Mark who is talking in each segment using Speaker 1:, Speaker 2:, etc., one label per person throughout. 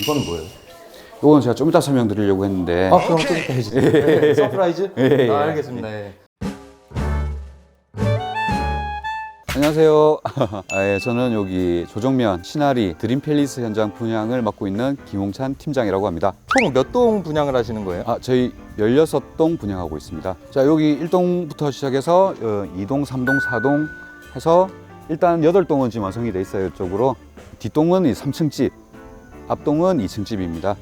Speaker 1: 이거는 뭐예요?
Speaker 2: 이건 제가 좀 이따 설명드리려고 했는데
Speaker 1: 아, 그럼 좀 이따 해주세요. 네, 서프라이즈?
Speaker 2: 예, 예,
Speaker 1: 아,
Speaker 2: 예.
Speaker 1: 알겠습니다. 예.
Speaker 2: 안녕하세요. 아, 예, 저는 여기 조정면 신하리 드림팰리스 현장 분양을 맡고 있는 김홍찬 팀장이라고 합니다.
Speaker 1: 총 몇 동 분양을 하시는 거예요?
Speaker 2: 아, 저희 16동 분양하고 있습니다. 자, 여기 1동부터 시작해서 어, 2동, 3동, 4동 해서 일단 8동은 지금 완성이 돼 있어요, 이쪽으로. 뒷동은 이 3층 집, 앞동은 2층 집입니다.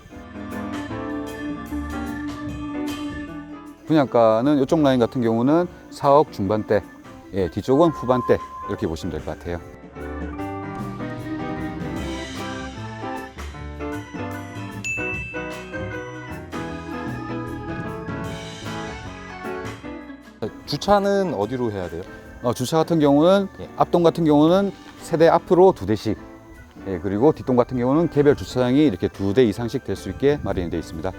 Speaker 2: 분양가는 이쪽 라인 같은 경우는 4억 중반대, 예, 뒤쪽은 후반대 이렇게 보시면 될 것 같아요.
Speaker 1: 주차는 어디로 해야 돼요?
Speaker 2: 어, 주차 같은 경우는
Speaker 1: 예.
Speaker 2: 앞동 같은 경우는 세대 앞으로 두 대씩 예, 그리고 뒷동 같은 경우는 개별 주차장이 이렇게 두 대 이상씩 될 수 있게 마련이 되어 있습니다.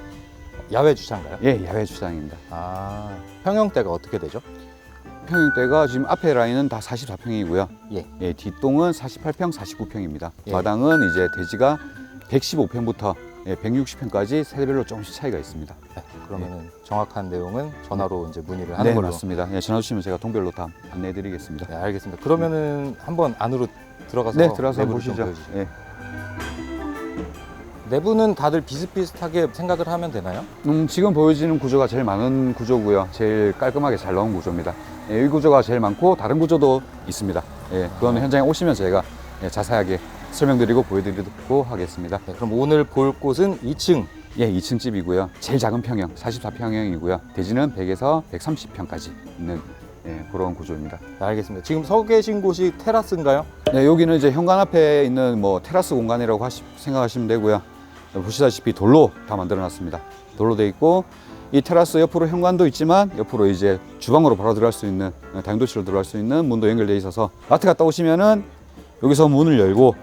Speaker 1: 야외 주차인가요?
Speaker 2: 예, 야외 주차장입니다.
Speaker 1: 아, 평형대가 어떻게 되죠?
Speaker 2: 평형대가 지금 앞에 라인은 다 44평이고요.
Speaker 1: 예.
Speaker 2: 뒷동은 48평, 49평입니다.
Speaker 1: 예.
Speaker 2: 마당은 이제 대지가 115평부터 예, 160평까지 세대별로 조금씩 차이가 있습니다.
Speaker 1: 네, 그러면은 정확한 내용은 전화로 이제 문의를 하는
Speaker 2: 네,
Speaker 1: 걸로.
Speaker 2: 맞습니다. 예, 전화 주시면 제가 동별로 다 안내해 드리겠습니다.
Speaker 1: 네, 알겠습니다. 그러면은 한번 안으로 들어가서
Speaker 2: 네, 들어가서
Speaker 1: 내부를 좀
Speaker 2: 보시죠.
Speaker 1: 보여주세요.
Speaker 2: 예.
Speaker 1: 내부는 다들 비슷비슷하게 생각을 하면 되나요?
Speaker 2: 음, 지금 보여지는 구조가 제일 많은 구조고요. 제일 깔끔하게 잘 나온 구조입니다. 예, 이 구조가 제일 많고 다른 구조도 있습니다. 예, 그거는 현장에 오시면 저희가 예, 자세하게 설명드리고 보여드리고 하겠습니다.
Speaker 1: 네, 그럼 오늘 볼 곳은 2층.
Speaker 2: 예, 2층 집이고요. 제일 작은 평형 44평형이고요. 대지는 100에서 130평까지 있는 예, 그런 구조입니다.
Speaker 1: 네, 알겠습니다. 지금 서 계신 곳이 테라스인가요?
Speaker 2: 네, 여기는 이제 현관 앞에 있는 뭐 테라스 공간이라고 하시, 생각하시면 되고요. 보시다시피 돌로 다 만들어 놨습니다. 돌로 돼 있고 이 테라스 옆으로 현관도 있지만 옆으로 이제 주방으로 바로 들어갈 수 있는 어, 다용도실로 들어갈 수 있는 문도 연결돼 있어서 마트 갔다 오시면은 여기서 문을 열고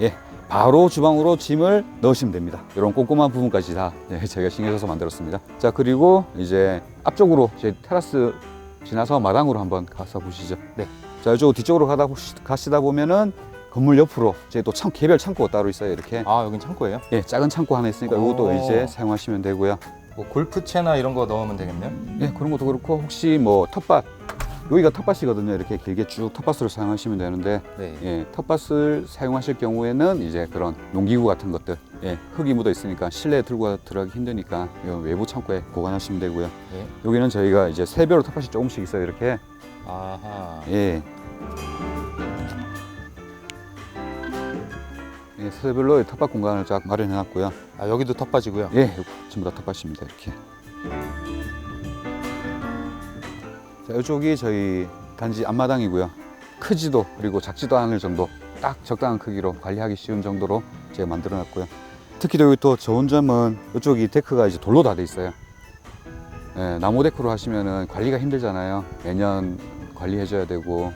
Speaker 2: 예 바로 주방으로 짐을 넣으시면 됩니다. 이런 꼼꼼한 부분까지 다 예, 저희가 신경 써서 만들었습니다. 자 그리고 이제 앞쪽으로 제 테라스 지나서 마당으로 한번 가서 보시죠.
Speaker 1: 네.
Speaker 2: 자 이쪽 뒤쪽으로 가다 보시, 가시다 보면은 건물 옆으로 저희 또 창, 개별 창고가 따로 있어요. 이렇게
Speaker 1: 아, 여긴 창고예요?
Speaker 2: 예 작은 창고 하나 있으니까
Speaker 1: 오.
Speaker 2: 이것도 이제 사용하시면 되고요.
Speaker 1: 뭐 골프채나 이런 거 넣으면 되겠네요?
Speaker 2: 예 그런 것도 그렇고 혹시 뭐 텃밭 여기가 텃밭이거든요. 이렇게 길게 쭉 텃밭으로 사용하시면 되는데
Speaker 1: 네.
Speaker 2: 예, 텃밭을 사용하실 경우에는 이제 그런 농기구 같은 것들, 예, 흙이 묻어 있으니까 실내에 들고 들어가기 힘드니까 이 외부 창고에 보관하시면 되고요.
Speaker 1: 예.
Speaker 2: 여기는 저희가 이제 세별로 텃밭이 조금씩 있어요. 이렇게
Speaker 1: 아하.
Speaker 2: 예. 예, 세별로 텃밭 공간을 쫙 마련해 놨고요.
Speaker 1: 아, 여기도 텃밭이고요.
Speaker 2: 예, 전부 다 텃밭입니다. 이렇게. 자, 이쪽이 저희 단지 앞마당이고요. 크지도 그리고 작지도 않을 정도, 딱 적당한 크기로 관리하기 쉬운 정도로 제가 만들어 놨고요. 특히 여기 또 좋은 점은 이쪽이 데크가 이제 돌로 다 돼 있어요. 예, 나무 데크로 하시면은 관리가 힘들잖아요. 매년 관리해줘야 되고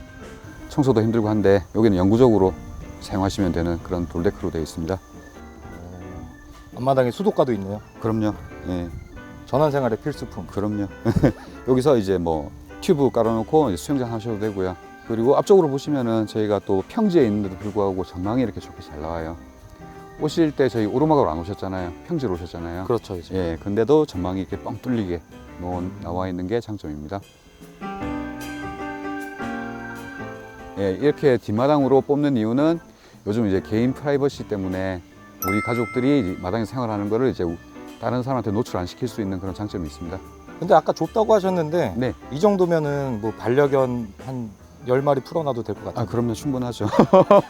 Speaker 2: 청소도 힘들고 한데 여기는 영구적으로 사용하시면 되는 그런 돌 데크로 되어 있습니다.
Speaker 1: 어, 앞마당에 수도가도 있네요.
Speaker 2: 그럼요. 예.
Speaker 1: 전원 생활의 필수품.
Speaker 2: 그럼요. 여기서 이제 뭐 튜브 깔아놓고 이제 수영장 하셔도 되고요. 그리고 앞쪽으로 보시면은 저희가 또 평지에 있는데도 불구하고 전망이 이렇게 좋게 잘 나와요. 오실 때 저희 오르막으로 안 오셨잖아요. 평지로 오셨잖아요.
Speaker 1: 그렇죠, 이제.
Speaker 2: 예, 근데도 전망이 이렇게 뻥 뚫리게 놓은- 나와 있는 게 장점입니다. 예, 이렇게 뒷마당으로 뽑는 이유는 요즘 이제 개인 프라이버시 때문에 우리 가족들이 이 마당에 생활하는 거를 이제 다른 사람한테 노출 안 시킬 수 있는 그런 장점이 있습니다.
Speaker 1: 근데 아까 좁다고 하셨는데
Speaker 2: 네.
Speaker 1: 이 정도면은 뭐 반려견 한 10마리 풀어놔도 될 것 같아요.
Speaker 2: 아, 그럼요. 충분하죠.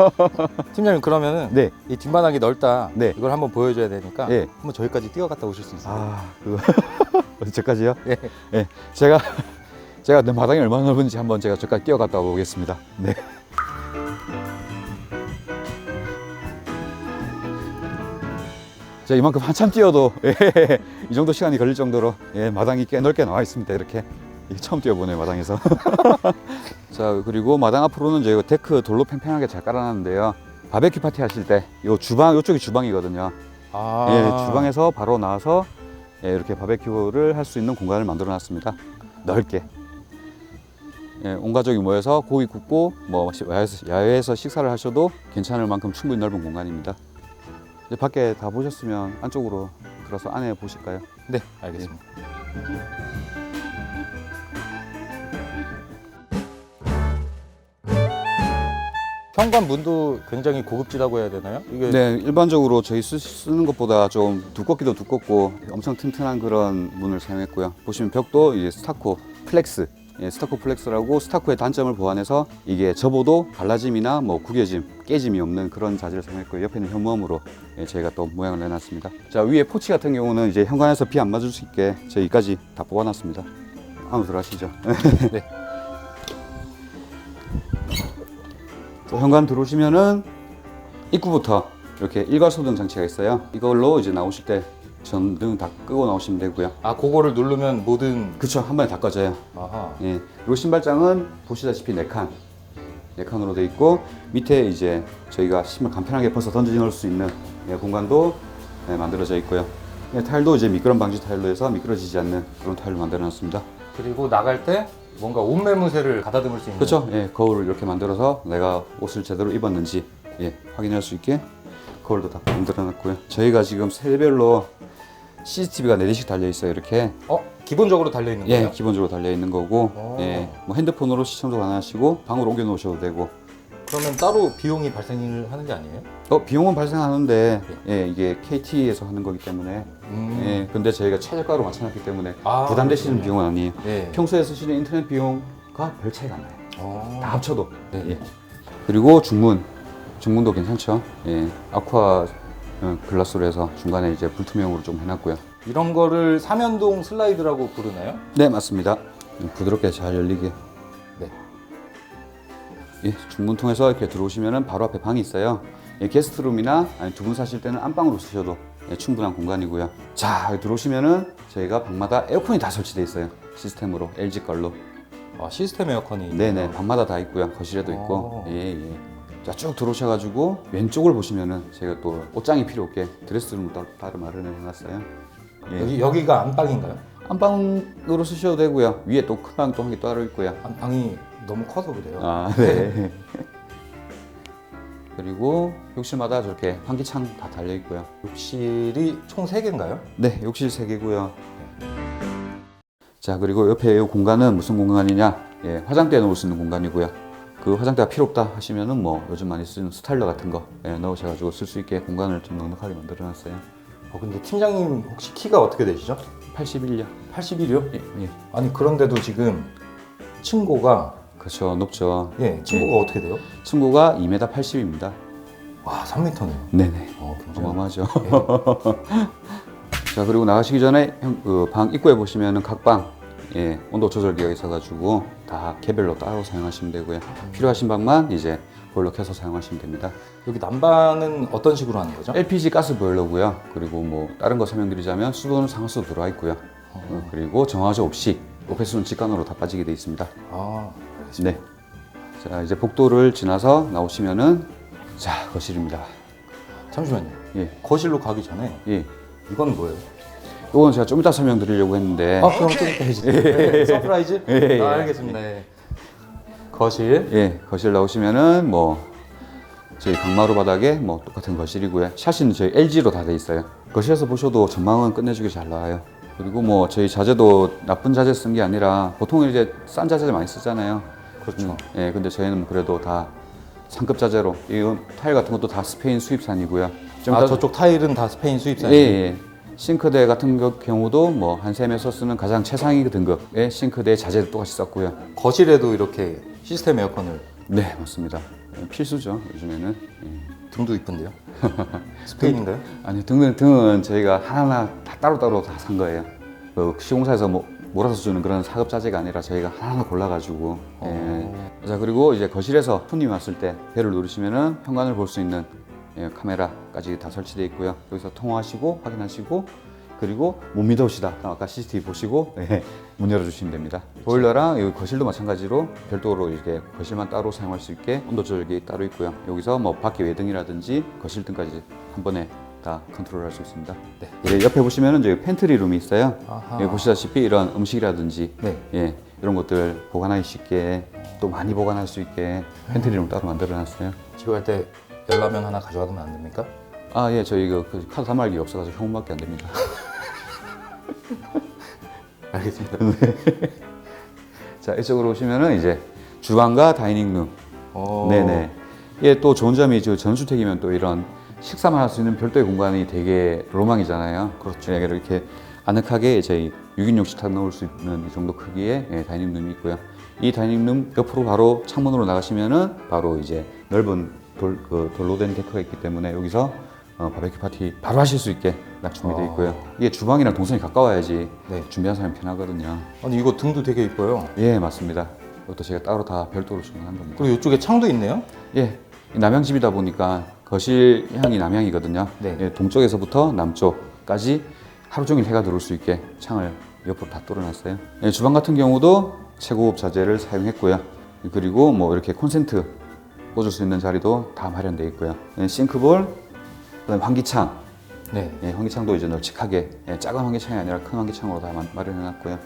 Speaker 1: 팀장님 그러면은
Speaker 2: 네.
Speaker 1: 이 뒷마당이 넓다.
Speaker 2: 네.
Speaker 1: 이걸 한번 보여줘야 되니까
Speaker 2: 예.
Speaker 1: 한번 저기까지 뛰어갔다 오실 수 있어요.
Speaker 2: 아, 그거. 저까지요?
Speaker 1: 예.
Speaker 2: 예. 제가, 제가 내 마당이 얼마나 넓은지 한번 제가 저까지 뛰어갔다 오겠습니다. 네. 제가 이만큼 한참 뛰어도, 예, 이 정도 시간이 걸릴 정도로, 예, 마당이 꽤 넓게 나와 있습니다. 이렇게. 이게 처음 뛰어보네요, 마당에서. 자, 그리고 마당 앞으로는 저희가 데크 돌로 팽팽하게 잘 깔아놨는데요. 바베큐 파티 하실 때, 요 주방, 요쪽이 주방이거든요.
Speaker 1: 아.
Speaker 2: 예, 주방에서 바로 나와서 예, 이렇게 바베큐를 할 수 있는 공간을 만들어 놨습니다. 넓게. 예, 온 가족이 모여서 고기 굽고 뭐 시- 야외에서, 야외에서 식사를 하셔도 괜찮을 만큼 충분히 넓은 공간입니다. 이제 밖에 다 보셨으면 안쪽으로 들어서 안에 보실까요?
Speaker 1: 네, 알겠습니다. 현관 문도 굉장히 고급지다고 해야 되나요? 이게
Speaker 2: 네, 일반적으로 저희 쓰, 쓰는 것보다 좀 두껍기도 두껍고 엄청 튼튼한 그런 문을 사용했고요. 보시면 벽도 이제 스타코 플렉스, 예, 스타코 플렉스라고 스타코의 단점을 보완해서 이게 접어도 갈라짐이나 뭐 구겨짐, 깨짐이 없는 그런 자재를 사용했고요. 옆에는 현무암으로 예, 저희가 또 모양을 내놨습니다. 자 위에 포치 같은 경우는 이제 현관에서 비 안 맞을 수 있게 저희까지 다 뽑아놨습니다. 안으로 들어가시죠.
Speaker 1: 네.
Speaker 2: 또 현관 들어오시면은 입구부터 이렇게 일괄소등 장치가 있어요. 이걸로 이제 나오실 때 전등 다 끄고 나오시면 되고요.
Speaker 1: 아 그거를 누르면 모든
Speaker 2: 그쵸 한 번에 다 꺼져요.
Speaker 1: 아하
Speaker 2: 예. 그리고 신발장은 보시다시피 네 칸. 네 칸으로 돼 있고 밑에 이제 저희가 신발 간편하게 벗어 던져 넣을 수 있는 예, 공간도 예, 만들어져 있고요. 예, 타일도 이제 미끄럼 방지 타일로 해서 미끄러지지 않는 그런 타일로 만들어 놨습니다.
Speaker 1: 그리고 나갈 때 뭔가 옷매무새를 가다듬을 수 있는
Speaker 2: 그렇죠. 예, 거울을 이렇게 만들어서 내가 옷을 제대로 입었는지 예, 확인할 수 있게 거울도 다 만들어 놨고요. 저희가 지금 세대별로 CCTV가 4대씩 달려 있어요. 이렇게.
Speaker 1: 어 기본적으로 달려 있는
Speaker 2: 예,
Speaker 1: 거예요?
Speaker 2: 기본적으로 달려 있는 거고.
Speaker 1: 오.
Speaker 2: 예. 뭐 핸드폰으로 시청도 가능하시고 방으로 옮겨 놓으셔도 되고.
Speaker 1: 그러면 따로 비용이 발생을 하는 게 아니에요?
Speaker 2: 어, 비용은 발생하는데 예, 이게 KT에서 하는 거기 때문에
Speaker 1: 음.
Speaker 2: 예, 근데 저희가 최저가로 맞춰놨기 때문에
Speaker 1: 아,
Speaker 2: 부담되시는
Speaker 1: 그렇군요.
Speaker 2: 비용은 아니에요.
Speaker 1: 네.
Speaker 2: 평소에 쓰시는 인터넷 비용과 별 차이가 안 나요.
Speaker 1: 어.
Speaker 2: 다 합쳐도.
Speaker 1: 네.
Speaker 2: 예. 그리고 중문, 중문도 괜찮죠. 예. 아쿠아 어, 글라스로 해서 중간에 이제 불투명으로 좀 해놨고요.
Speaker 1: 이런 거를 삼연동 슬라이드라고 부르나요?
Speaker 2: 네, 맞습니다. 부드럽게 잘 열리게.
Speaker 1: 네.
Speaker 2: 예, 중문 통해서 이렇게 들어오시면은 바로 앞에 방이 있어요. 예, 게스트룸이나 두 분 사실 때는 안방으로 쓰셔도 예, 충분한 공간이고요. 자, 들어오시면은 저희가 방마다 에어컨이 다 설치되어 있어요. 시스템으로 LG 걸로.
Speaker 1: 아 시스템 에어컨이
Speaker 2: 네네 방마다 다 있고요 거실에도 있고
Speaker 1: 오.
Speaker 2: 예예 자쭉 들어오셔가지고 왼쪽을 보시면은 제가 또 옷장이 필요 없게 드레스룸을 따- 따로 마련을 해놨어요 예.
Speaker 1: 여기 여기가 안방인가요?
Speaker 2: 안방으로 쓰셔도 되고요 위에 또 큰 방 또 한 개 따로 있고요
Speaker 1: 안방이 너무 커서 그래요.
Speaker 2: 아 네 그리고 욕실마다 저렇게 환기창 다 달려 있고요
Speaker 1: 욕실이 총 3개인가요?
Speaker 2: 네 욕실 3개고요 자 그리고 옆에 이 공간은 무슨 공간이냐 예, 화장대 넣을 수 있는 공간이고요 그 화장대가 필요 없다 하시면은 뭐 요즘 많이 쓰는 스타일러 같은 거 예, 넣으셔가지고 쓸 수 있게 공간을 좀 넉넉하게 만들어 놨어요
Speaker 1: 어 근데 팀장님 혹시 키가 어떻게 되시죠?
Speaker 2: 81요
Speaker 1: 81이요?
Speaker 2: 예, 예.
Speaker 1: 아니 그런데도 지금 층고가
Speaker 2: 그렇죠. 높죠.
Speaker 1: 예 층고가 어떻게 돼요?
Speaker 2: 층고가 2m 80입니다.
Speaker 1: 와 3m네요.
Speaker 2: 네네.
Speaker 1: 어 굉장히
Speaker 2: 어마어마하죠. 자 그리고 나가시기 전에 그 방 입구에 보시면은 각방 예, 온도 조절기가 있어가지고 다 개별로 따로 사용하시면 되고요. 필요하신 방만 이제 보일러 켜서 사용하시면 됩니다.
Speaker 1: 여기 난방은 어떤 식으로 하는 거죠?
Speaker 2: LPG 가스 보일러고요. 그리고 뭐 다른 거 설명드리자면 수도는 상하수도 들어와 있고요. 어, 그리고 정화조 없이 오페스는 직관으로 다 빠지게 되어 있습니다.
Speaker 1: 아 알겠습니다.
Speaker 2: 네. 자 이제 복도를 지나서 나오시면은 자 거실입니다
Speaker 1: 잠시만요.
Speaker 2: 예,
Speaker 1: 거실로 가기 전에
Speaker 2: 예.
Speaker 1: 이건 뭐예요?
Speaker 2: 이건 제가 좀 이따 설명드리려고 했는데
Speaker 1: 아 그럼 좀 이따 해주세요. 네, 서프라이즈?
Speaker 2: 예, 예.
Speaker 1: 아, 알겠습니다. 예. 거실.
Speaker 2: 예, 거실 나오시면은 뭐 저희 강마루 바닥에 뭐 똑같은 거실이고요. 샤시는 저희 LG로 다 돼 있어요. 거실에서 보셔도 전망은 끝내주게 잘 나와요. 그리고 뭐 저희 자재도 나쁜 자재 쓴 게 아니라 보통 이제 싼 자재 많이 쓰잖아요.
Speaker 1: 그렇죠.
Speaker 2: 예, 근데 저희는 그래도 다 상급 자재로 이 타일 같은 것도 다 스페인 수입산이고요.
Speaker 1: 좀아
Speaker 2: 이따-
Speaker 1: 저쪽 타일은 다 스페인
Speaker 2: 예,
Speaker 1: 수입산이에요.
Speaker 2: 예. 싱크대 같은 거- 경우도 뭐 한샘에서 쓰는 가장 최상위 등급의 싱크대 자재를 똑같이 썼고요.
Speaker 1: 거실에도 이렇게 시스템 에어컨을
Speaker 2: 네, 맞습니다. 필수죠 요즘에는. 예.
Speaker 1: 등도 이쁜데요. 스페인인가요?
Speaker 2: 아니 등은 등은 저희가 하나하나 다 따로따로 다 산 거예요. 그 시공사에서 뭐 몰아서 주는 그런 사급 자재가 아니라 저희가 하나하나 골라가지고.
Speaker 1: 어.
Speaker 2: 예. 자 그리고 이제 거실에서 손님이 왔을 때 배를 누르시면은 현관을 볼 수 있는 예, 카메라까지 다 설치되어 있고요. 여기서 통화하시고 확인하시고 그리고 못 믿으시다. 그럼 아까 CCTV 보시고 예, 문 열어주시면 됩니다. 보일러랑 여기 거실도 마찬가지로 별도로 이렇게 거실만 따로 사용할 수 있게 온도 조절기 따로 있고요. 여기서 뭐 밖에 외등이라든지 거실 등까지 한 번에 다 컨트롤할 수 있습니다.
Speaker 1: 네.
Speaker 2: 예, 옆에 보시면은 저기 팬트리 룸이 있어요.
Speaker 1: 아하.
Speaker 2: 예, 보시다시피 이런 음식이라든지
Speaker 1: 네.
Speaker 2: 예, 이런 것들 보관하기 쉽게 또 많이 보관할 수 있게 팬트리 룸 따로 만들어놨어요.
Speaker 1: 집에 갈 때 열라면 하나 가져가면 안 됩니까?
Speaker 2: 아, 예, 저희 그, 그 카드 단말기가 없어가지고 현금밖에 안 됩니다.
Speaker 1: 알겠습니다.
Speaker 2: 자, 이쪽으로 오시면은 이제 주방과 다이닝룸.
Speaker 1: 어.
Speaker 2: 네네. 이게 또 좋은 점이 저 전주택이면 또 이런 식사만 할 수 있는 별도의 공간이 되게 로망이잖아요. 그렇죠. 이렇게 아늑하게 저희 6인용 식탁 넣을 수 있는 이 정도 크기의 예, 다이닝룸이 있고요. 이 다이닝룸 옆으로 바로 창문으로 나가시면은 바로 이제 넓은 돌, 그 돌로 된 데크가 있기 때문에 여기서 어, 바베큐 파티 바로 하실 수 있게 딱 준비되어 있고요. 이게 주방이랑 동선이 가까워야지
Speaker 1: 네.
Speaker 2: 준비한 사람이 편하거든요.
Speaker 1: 아니 이거 등도 되게 이뻐요.
Speaker 2: 예, 맞습니다. 이것도 제가 따로 다 별도로 주문한 겁니다.
Speaker 1: 그리고 이쪽에 창도 있네요.
Speaker 2: 예, 남향집이다 보니까 거실 향이 남향이거든요.
Speaker 1: 네.
Speaker 2: 예, 동쪽에서부터 남쪽까지 하루 종일 해가 들어올 수 있게 창을 옆으로 다 뚫어놨어요. 예, 주방 같은 경우도 최고급 자재를 사용했고요. 그리고 뭐 이렇게 콘센트 꽂을 수 있는 자리도 다 마련되어 있고요. 예, 싱크볼, 그다음 환기창,
Speaker 1: 네.
Speaker 2: 예, 환기창도 이제 널찍하게 예, 작은 환기창이 아니라 큰 환기창으로 다 마- 마련해놨고요.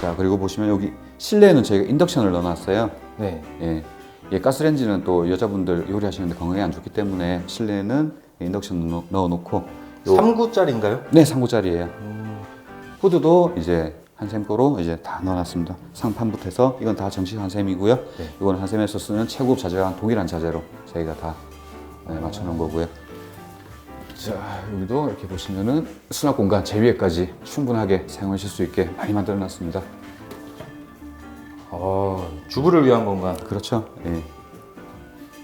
Speaker 2: 자 그리고 보시면 여기 실내에는 저희가 인덕션을 넣어놨어요.
Speaker 1: 네.
Speaker 2: 예, 예, 가스레인지는 또 여자분들 요리하시는데 건강에 안 좋기 때문에 실내에는 인덕션 넣- 넣어놓고 요-
Speaker 1: 3구짜리인가요?
Speaker 2: 네 3구짜리예요.
Speaker 1: 음.
Speaker 2: 후드도 이제 한샘 거로 이제 다 넣어놨습니다. 상판부터 해서 이건 다 정식 한샘이고요.
Speaker 1: 네.
Speaker 2: 이건 한샘에서 쓰는 최고급 자재와 동일한 자재로 저희가 다 네, 맞춰놓은 거고요. 자 여기도 이렇게 보시면은 수납 공간 제 위에까지 충분하게 사용하실 수 있게 많이 만들어놨습니다.
Speaker 1: 아, 주부를 위한 공간.
Speaker 2: 그렇죠? 예.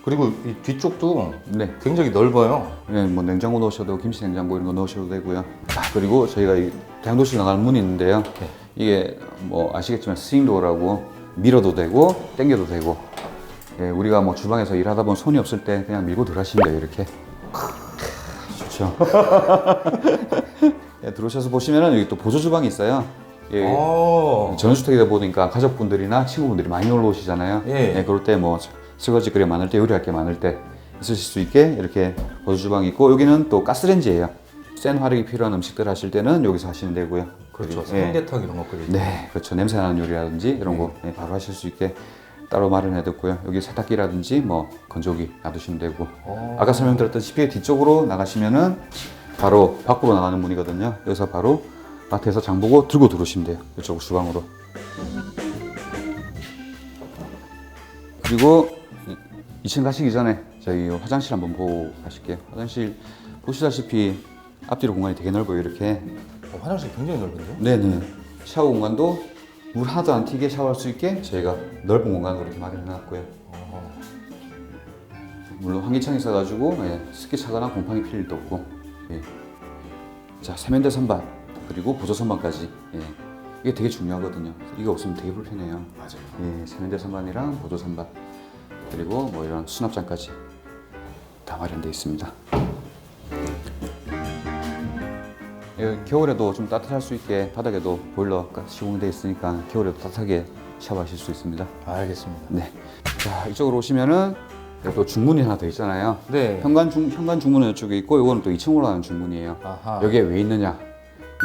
Speaker 1: 그리고 이 뒤쪽도
Speaker 2: 네.
Speaker 1: 굉장히 넓어요.
Speaker 2: 네, 뭐 냉장고 넣으셔도 김치 냉장고 이런 거 넣으셔도 되고요. 아, 그리고 저희가 이 대형도실 나가는 문이 있는데요.
Speaker 1: 네.
Speaker 2: 이게 뭐 아시겠지만 스윙도어라고 밀어도 되고 당겨도 되고. 예, 우리가 뭐 주방에서 일하다 보면 손이 없을 때 그냥 밀고 들어가시면 돼요. 이렇게. 좋죠. 예, 들어오셔서 보시면은 여기 또 보조 주방이 있어요. 예,
Speaker 1: 어.
Speaker 2: 전원주택이다 보니까 가족분들이나 친구분들이 많이 놀러 오시잖아요.
Speaker 1: 예.
Speaker 2: 그럴 때 뭐 설거지 그래 많을 때 요리할 게 많을 때 있으실 수 있게 이렇게 보조 주방이 있고 여기는 또 가스레인지예요. 센 화력이 필요한 음식들 하실 때는 여기서 하시면 되고요.
Speaker 1: 그렇죠.
Speaker 2: 예.
Speaker 1: 삼계탕 이런 거 끓이죠.
Speaker 2: 네, 그렇죠. 냄새 나는 요리라든지 이런 거 예, 바로 하실 수 있게 따로 마련해뒀고요. 여기 세탁기라든지 뭐 건조기 놔두시면 되고
Speaker 1: 어.
Speaker 2: 아까 설명드렸다시피 뒤쪽으로 나가시면은 바로 밖으로 나가는 문이거든요. 여기서 바로 마트에서 장 보고 들고 들어오시면 돼요. 이쪽 주방으로. 그리고 2층 가시기 전에 저희 화장실 한번 보고 가실게요. 화장실 보시다시피 앞뒤로 공간이 되게 넓어요. 이렇게.
Speaker 1: 어, 화장실 굉장히 넓은데요?
Speaker 2: 네네. 샤워 공간도 물 하나도 안 튀게 샤워할 수 있게 저희가 넓은 공간으로 이렇게 마련해놨고요.
Speaker 1: 어.
Speaker 2: 물론 환기창이 있어가지고 예, 습기 차거나 곰팡이 필 일도 없고 예. 자 세면대 선반 그리고 보조 선반까지 예. 이게 되게 중요하거든요 이게 없으면 되게 불편해요
Speaker 1: 맞아요.
Speaker 2: 예, 세면대 선반이랑 보조 선반 그리고 뭐 이런 수납장까지 다 마련되어 있습니다 예, 겨울에도 좀 따뜻할 수 있게 바닥에도 보일러가 시공되어 있으니까 겨울에도 따뜻하게 샤워하실 수 있습니다
Speaker 1: 알겠습니다.
Speaker 2: 네. 자 이쪽으로 오시면은 여기 또 중문이 하나 더 있잖아요.
Speaker 1: 네.
Speaker 2: 현관 중 현관 중문은 이쪽에 있고 이거는 또 2층으로 가는 중문이에요.
Speaker 1: 아하.
Speaker 2: 여기에 왜 있느냐?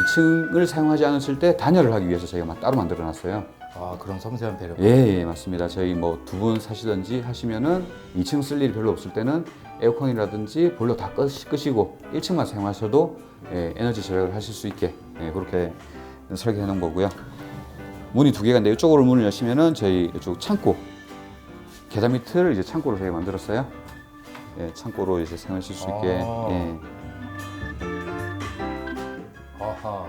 Speaker 2: 2층을 사용하지 않으실 때 단열을 하기 위해서 저희가 막 따로 만들어 놨어요.
Speaker 1: 아, 그런 섬세한 배려.
Speaker 2: 예, 예, 맞습니다. 저희 뭐 두 분 사시든지 하시면은 2층 쓸 일이 별로 없을 때는 에어컨이라든지 보일러 다 끄시, 끄시고 1층만 사용하셔도 예, 에너지 절약을 하실 수 있게 예, 그렇게 설계해 놓은 거고요. 문이 두 개가 있는데 이쪽으로 문을 여시면은 저희 이쪽 창고 계단 밑을 이제 창고로 저희가 만들었어요. 예, 창고로 이제 사용하실 수 있게.
Speaker 1: 아.
Speaker 2: 예.
Speaker 1: 아하.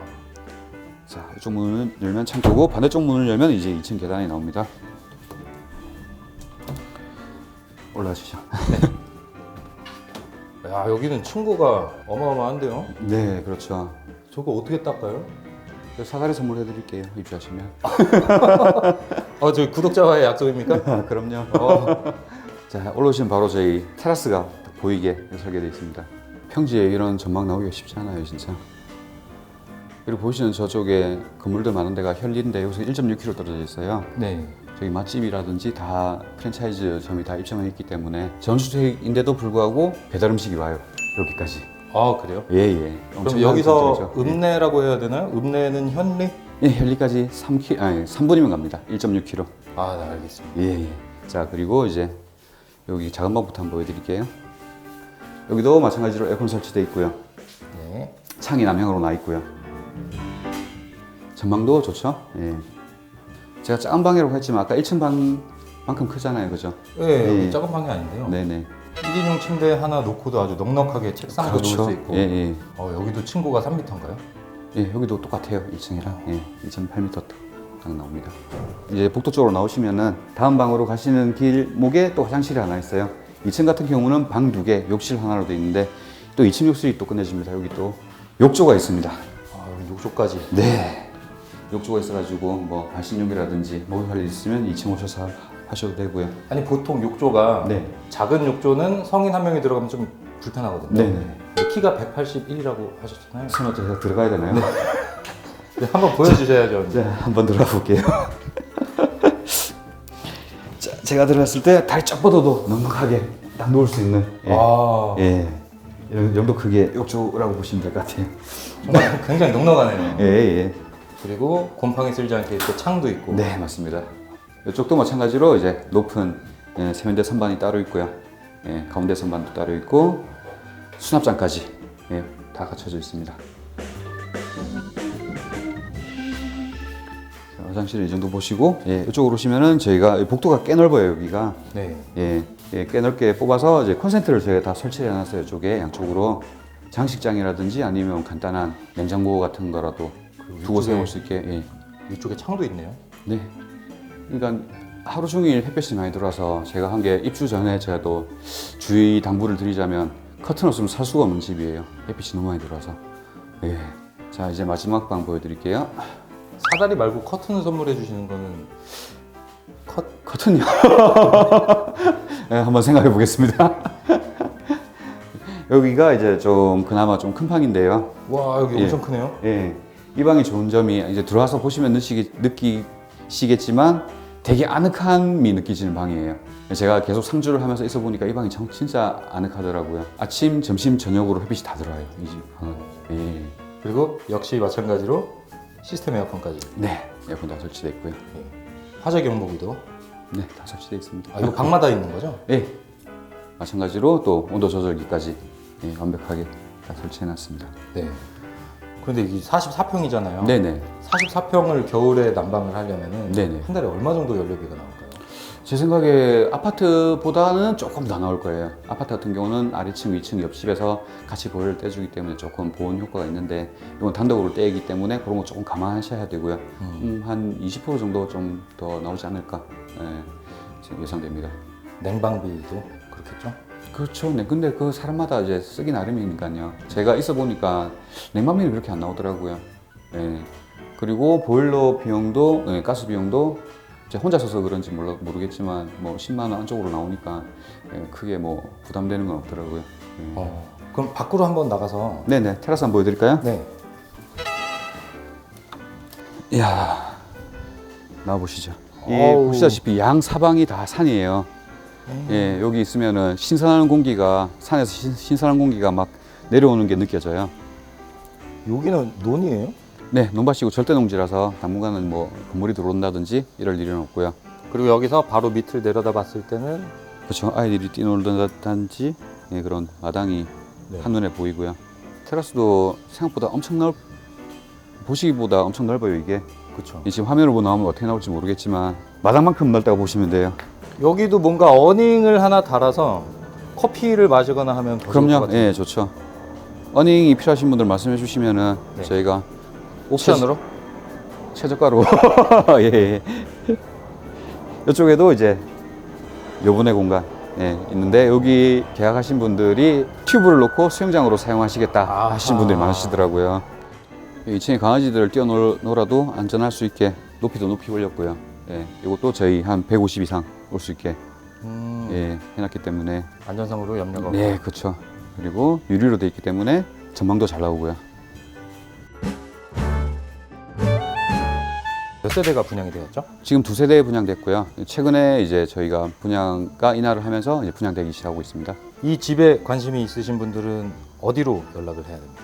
Speaker 2: 자, 이쪽 문을 열면 창고고 반대쪽 문을 열면 이제 2층 계단이 나옵니다. 올라가시죠.
Speaker 1: 야, 여기는 층고가 어마어마한데요?
Speaker 2: 네, 그렇죠.
Speaker 1: 저거 어떻게 닦아요?
Speaker 2: 사다리 선물해 드릴게요. 입주하시면.
Speaker 1: 아, 저 구독자와의 약속입니까?
Speaker 2: 그럼요.
Speaker 1: 어.
Speaker 2: 자, 올라오시면 바로 저희 테라스가 딱 보이게 설계되어 있습니다. 평지에 이런 전망 나오기가 쉽지 않아요, 진짜. 그리고 보시는 저쪽에 건물들 많은 데가 현리인데 여기서 1.6km 떨어져 있어요.
Speaker 1: 네.
Speaker 2: 저기 맛집이라든지 다 프랜차이즈 점이 다 입점해 있기 때문에 전주택인데도 불구하고 배달 음식이 와요. 여기까지.
Speaker 1: 아, 그래요?
Speaker 2: 예, 예.
Speaker 1: 그럼 여기서
Speaker 2: 장점이죠.
Speaker 1: 읍내라고 해야 되나요? 읍내는 현리?
Speaker 2: 예, 현리까지 3km, 아니 3분이면 갑니다. 1.6km.
Speaker 1: 아, 네, 알겠습니다.
Speaker 2: 예, 예. 자, 그리고 이제 여기 작은 방부터 한번 보여드릴게요. 여기도 마찬가지로 에어컨 설치되어 있고요.
Speaker 1: 네.
Speaker 2: 창이 남향으로 나 있고요. 전망도 좋죠. 예. 제가 작은 방이라고 했지만 아까 1층 방만큼 크잖아요, 그죠?
Speaker 1: 네, 여기
Speaker 2: 예.
Speaker 1: 작은 방이 아닌데요.
Speaker 2: 네네.
Speaker 1: 1인용 침대 하나 놓고도 아주 넉넉하게 책상도 놓을 수 있고.
Speaker 2: 예, 예.
Speaker 1: 어, 여기도 층고가 3m인가요?
Speaker 2: 예, 여기도 똑같아요. 1층이랑. 예, 2.8m 딱 나옵니다. 이제 복도 쪽으로 나오시면은 다음 방으로 가시는 길목에 또 화장실이 하나 있어요. 2층 같은 경우는 방 두 개, 욕실 하나로 돼 있는데 또 2층 욕실이 또 끝내줍니다. 여기 또 욕조가 있습니다.
Speaker 1: 아, 여기 욕조까지.
Speaker 2: 네. 욕조가 있어가지고 뭐 발신욕이라든지 목욕할 일 있으면 2층 오셔서 하셔도 되고요.
Speaker 1: 아니 보통 욕조가
Speaker 2: 네.
Speaker 1: 작은 욕조는 성인 한 명이 들어가면 좀 불편하거든요.
Speaker 2: 네네.
Speaker 1: 근데 키가 181이라고 하셨잖아요.
Speaker 2: 설마 제가 들어가야 되나요? 네.
Speaker 1: 네, 한번 보여주셔야죠.
Speaker 2: 자, 한번 들어가 볼게요. 자, 제가 들어갔을 때 다리 쫙 뻗어도 넉넉하게 딱 놓을 수 있는 예.
Speaker 1: 아,
Speaker 2: 예. 이런 정도 크기의 욕조라고 보시면 될 것 같아요.
Speaker 1: 정말 굉장히 넉넉하네요.
Speaker 2: 예, 예.
Speaker 1: 그리고 곰팡이 쓸지 않게 또 창도 있고.
Speaker 2: 네, 맞습니다. 이쪽도 마찬가지로 이제 높은 예, 세면대 선반이 따로 있고요. 예, 가운데 선반도 따로 있고 수납장까지 예, 다 갖춰져 있습니다. 자, 화장실 이 정도 보시고 예, 이쪽으로 오시면은 저희가 복도가 꽤 넓어요 여기가
Speaker 1: 네.
Speaker 2: 예, 예, 꽤 넓게 뽑아서 이제 콘센트를 저희가 다 설치해 놨어요 이쪽에 양쪽으로 장식장이라든지 아니면 간단한 냉장고 같은 거라도 두고 세울 수 있게 예.
Speaker 1: 이쪽에 창도 있네요.
Speaker 2: 네. 그러니까 하루 종일 햇볕이 많이 들어와서 제가 한 게 입주 전에 제가 또 주의 당부를 드리자면 커튼 없으면 살 수가 없는 집이에요. 햇빛이 너무 많이 들어와서. 예. 자 이제 마지막 방 보여드릴게요.
Speaker 1: 사다리 말고 커튼을 선물해 주시는 거는 컷
Speaker 2: 커튼요. 예, 한번 생각해 보겠습니다. 여기가 이제 좀 그나마 좀 큰 방인데요.
Speaker 1: 와 여기
Speaker 2: 예.
Speaker 1: 엄청 크네요.
Speaker 2: 예. 이 방이 좋은 점이 이제 들어와서 보시면 느끼, 느끼시겠지만 되게 아늑함이 느끼지는 방이에요. 제가 계속 상주를 하면서 있어 보니까 이 방이 정- 진짜 아늑하더라고요. 아침, 점심, 저녁으로 햇빛이 다 들어와요. 이집 방은. 예.
Speaker 1: 그리고 역시 마찬가지로 시스템 에어컨까지.
Speaker 2: 네. 에어컨 다 설치되어 있고요.
Speaker 1: 예. 화재 경보기도.
Speaker 2: 네, 다 설치되어 있습니다.
Speaker 1: 아 이거 방마다 있는 거죠?
Speaker 2: 예. 마찬가지로 또 온도 조절기까지 예, 완벽하게 다 설치해 놨습니다.
Speaker 1: 네. 그런데 이게 44평이잖아요.
Speaker 2: 네네.
Speaker 1: 44평을 겨울에 난방을 하려면은
Speaker 2: 네네.
Speaker 1: 한 달에 얼마 정도 연료비가 나올까요?
Speaker 2: 제 생각에 아파트보다는 조금 더 나올 거예요. 아파트 같은 경우는 아래층, 위층, 옆집에서 같이 보일을 떼주기 때문에 조금 보온 효과가 있는데 이건 단독으로 떼기 때문에 그런 거 조금 감안하셔야 되고요. 음, 한 20% 정도 좀 더 나오지 않을까 예, 지금 예상됩니다.
Speaker 1: 냉방비도 그렇겠죠?
Speaker 2: 그렇죠. 네. 근데 그 사람마다 이제 쓰기 나름이니까요. 제가 있어 보니까 냉방비는 그렇게 안 나오더라고요. 예. 그리고 보일러 비용도, 예, 가스 비용도 제 혼자 써서 그런지 몰라, 모르겠지만 뭐 10만 원 안쪽으로 나오니까 예, 크게 뭐 부담되는 건 없더라고요. 예.
Speaker 1: 어. 그럼 밖으로 한번 나가서
Speaker 2: 네네. 테라스 한번 보여드릴까요?
Speaker 1: 네.
Speaker 2: 이야. 나와보시죠. 이
Speaker 1: 어우.
Speaker 2: 보시다시피 양 사방이 다 산이에요. 예, 여기 있으면은 신선한 공기가 산에서 신, 신선한 공기가 막 내려오는 게 느껴져요.
Speaker 1: 여기는 논이에요?
Speaker 2: 네, 논밭이고 절대 농지라서 당분간은 뭐 건물이 들어온다든지 이럴 일은 없고요.
Speaker 1: 그리고 여기서 바로 밑을 내려다 봤을 때는
Speaker 2: 그렇죠. 아이들이 뛰놀던지 예, 그런 마당이
Speaker 1: 네.
Speaker 2: 한눈에 보이고요. 테라스도 생각보다 엄청 넓 보시기보다 엄청 넓어요 이게.
Speaker 1: 그렇죠.
Speaker 2: 이 지금 화면으로 보면 나오면 어떻게 나올지 모르겠지만 마당만큼 넓다고 보시면 돼요.
Speaker 1: 여기도 뭔가 어닝을 하나 달아서 커피를 마시거나 하면 더 좋을 것
Speaker 2: 그럼요.
Speaker 1: 같아요.
Speaker 2: 예, 좋죠. 어닝이 필요하신 분들 말씀해 주시면은
Speaker 1: 네.
Speaker 2: 저희가
Speaker 1: 옵션으로?
Speaker 2: 최저가로 예, 예. 이쪽에도 이제 요분의 공간 예, 있는데 여기 계약하신 분들이 튜브를 놓고 수영장으로 사용하시겠다
Speaker 1: 아하.
Speaker 2: 하시는 분들이 많으시더라고요. 2층에 강아지들을 뛰어놀아도 안전할 수 있게 높이도 높이 올렸고요. 예, 이것도 저희 한 150 이상 올 수 있게
Speaker 1: 음,
Speaker 2: 예, 해놨기 때문에
Speaker 1: 안전상으로 염려가 없고.
Speaker 2: 네, 그렇죠. 그리고 유리로 돼 있기 때문에 전망도 잘 나오고요.
Speaker 1: 몇 세대가 분양이 되었죠?
Speaker 2: 지금 두 세대 분양됐고요. 최근에 이제 저희가 분양가 인하를 하면서 이제 분양되기 시작하고 있습니다.
Speaker 1: 이 집에 관심이 있으신 분들은 어디로 연락을 해야 됩니까?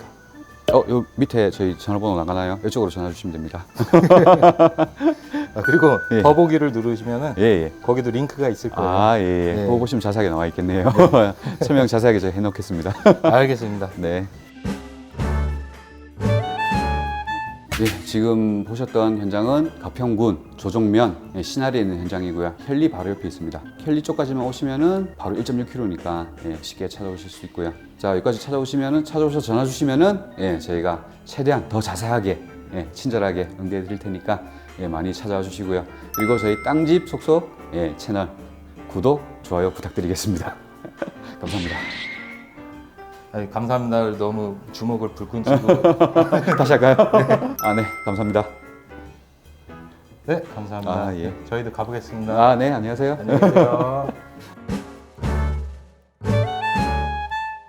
Speaker 2: 어, 요 밑에 저희 전화번호 나가나요? 이쪽으로 전화 주시면 됩니다.
Speaker 1: 아, 그리고
Speaker 2: 예.
Speaker 1: 더보기를 누르시면은
Speaker 2: 예, 예.
Speaker 1: 거기도 링크가 있을 거예요.
Speaker 2: 아, 예, 예.
Speaker 1: 네.
Speaker 2: 그거 보시면 자세하게 나와 있겠네요. 설명 자세하게 제가 해놓겠습니다.
Speaker 1: 알겠습니다.
Speaker 2: 네. 예, 지금 보셨던 현장은 가평군 조정면 예, 신할에 있는 현장이고요. 켈리 바로 옆에 있습니다. 켈리 쪽까지만 오시면은 바로 1.6km니까 예, 쉽게 찾아오실 수 있고요. 자 여기까지 찾아오시면은 찾아오셔서 전화 주시면은 예, 저희가 최대한 더 자세하게 예, 친절하게 응대해 드릴 테니까 예, 많이 찾아와 주시고요. 그리고 저희 땅집 속속 예, 채널 구독 좋아요 부탁드리겠습니다. 감사합니다.
Speaker 1: 아니, 감사합니다. 너무 주먹을 불끈 쥐고.
Speaker 2: 다시 할까요? 아, 네, 감사합니다.
Speaker 1: 네, 감사합니다.
Speaker 2: 아, 예.
Speaker 1: 저희도 가보겠습니다.
Speaker 2: 아, 네, 안녕하세요.
Speaker 1: 안녕히 계세요.